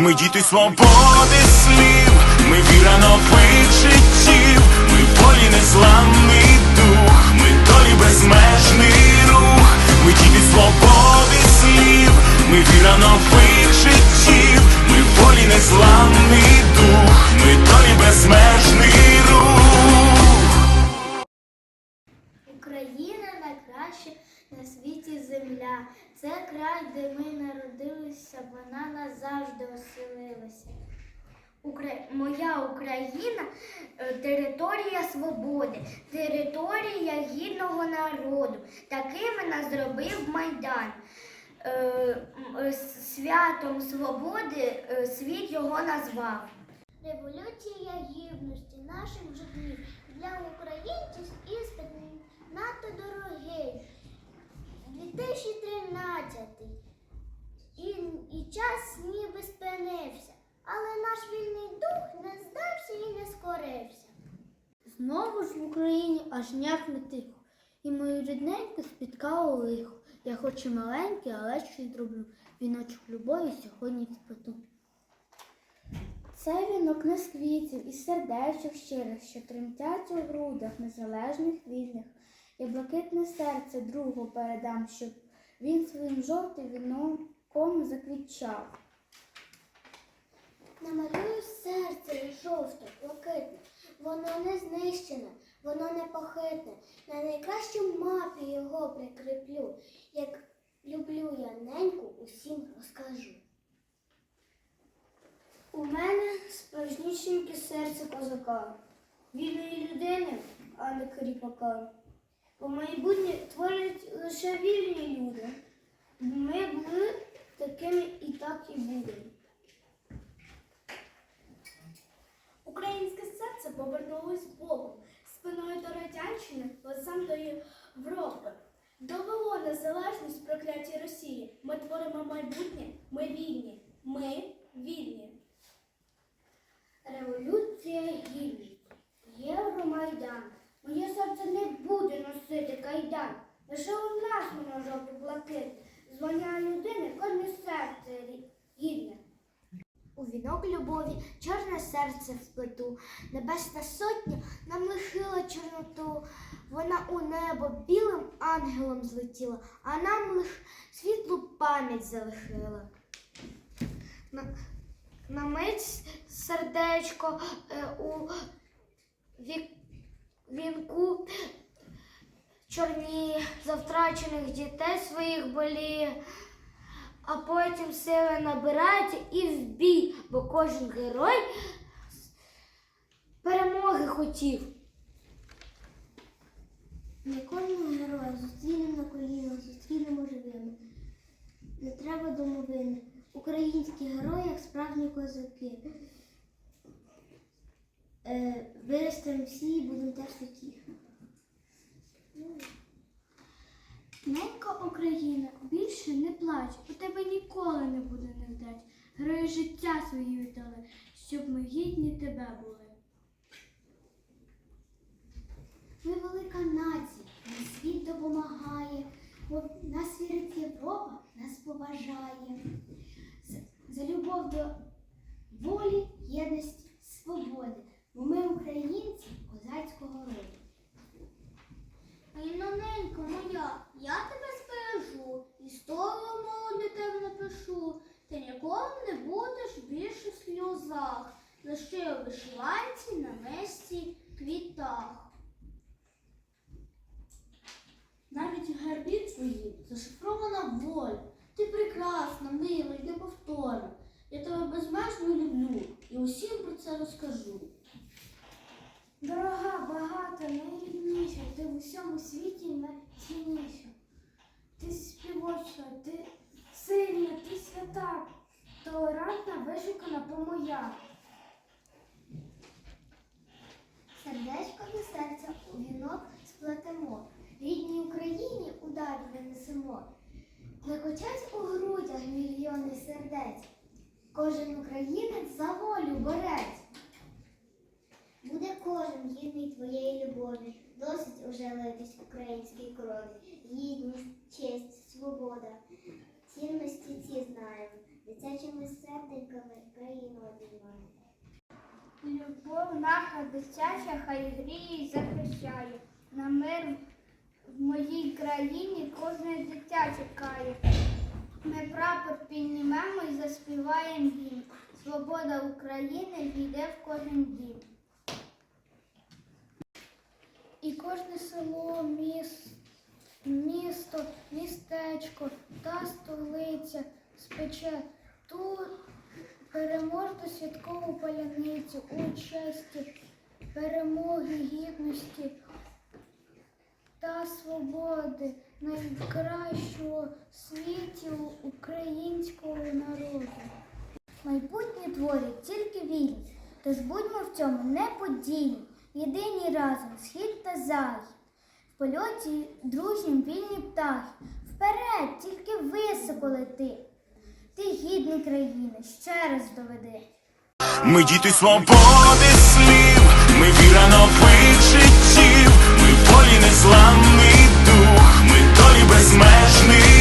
Ми діти свободи слів, ми віра нових життів, ми волі незламний дух, ми долі безмежний рух, ми діти свободи слів, ми віра нових життів, ми волі незламний Україна найкраща на світі земля. Це край, де ми народилися, вона назавжди оселилася. Укра... Моя Україна е, територія свободи, територія гідного народу. Такими нас зробив Майдан. Е, е, Святом свободи світ його назвав. Революція гідності наших життів для українців іспит надто дорогий. 2013 і, і час ніби спинився, але наш вільний дух не здався і не скорився. Знову ж в Україні аж ніяк не тихо, і мою рідненьку спіткало лихо. Я хоч і маленький, але щось зроблю. Віночок любові сьогодні сплету. Це вінок не з квітів і сердечок щирих, що тремтять у грудях незалежних вільних. Я блакитне серце другу передам, щоб він своїм жовтим вінком заквітчав. Намалюю серце жовте, блакитне, воно не знищене, воно непохитне. На найкращій мапі його прикріплю, як люблю я неньку, усім розкажу. У мене справжнісіньке серце козака, вільної людини, а не кріпака. Бо майбутнє творять лише вільні люди. Ми були такими і так і будемо. Українське серце повернулось Богом, спиною до Радянщини, лицем до Європи. Довело незалежність проклятій Росії. Ми творимо майбутнє, ми вільні. Ми вільні. Революція гідності, Євромайдан. Моє серце не буде носити кайдан. Лише у нас воно жовто блакитне. Звання людини кожне серце гідне. У вінок любові чорне серце вплету. Небесна сотня нам лишила чорноту. Вона у небо білим ангелом злетіла, а нам лиш світлу пам'ять залишила. На, мить сердечко е, у вінку чорні завтрачених дітей своїх боліє, а потім сили набирається і в бій, бо кожен герой перемоги хотів. Виростемо всі і будемо теж такі. Ненька Україна, більше не плач, у тебе ніколи не буде невдач. Герої життя свої віддали, щоб ми гідні тебе були. Ми велика нація, нам світ допомагає, бо нас вірить Європа, нас поважає. За любов до волі, єдності, свободи, бо ми українці козацького роду. Іноненько моя, я тебе збережу, історію молоду тебе напишу. Ти ніколи не будеш більше в сльозах, лише у вишиванці на месті квітах. Навіть у гербі твоїм зашифрована воля. Ти прекрасна, мила і неповторна. Я тебе безмежно люблю і усім про це розкажу. Дорога, багата, найрідніша, ти в усьому світі найцінніша. Ти співоча, ти сильна, ти свята, толерантна, вишукана помоя. Сердечко до серця у вінок сплетемо, рідній Україні удар винесемо. Клекочать у грудях мільйони сердець, кожен українець за волю борець. Кожен гідний твоєї любові, досить уже литись українській крові, гідність, честь, свобода. Цінності ці знаємо, дитячими серденьками країну обіймає. Любов наша дитяча, хай гріє і захищає. На мир в моїй країні кожне дитя чекає. Ми прапор піднімемо і заспіваємо гімн. Свобода України війде в кожен дім. І кожне село, міс- місто, містечко та столиця спече тут переможну святкову паляницю у честі, перемоги, гідності та свободи найкращого світі українського народу. Майбутнє творять тільки вільні, тож будьмо в цьому неподільні, єдині разом схід та захід. В польоті дружнім вільні птахи. Вперед тільки високо лети. Ти гідний країни, ще раз доведи. Ми діти свободи слів, ми віра нових життів, ми волі незламний дух, ми долі безмежний.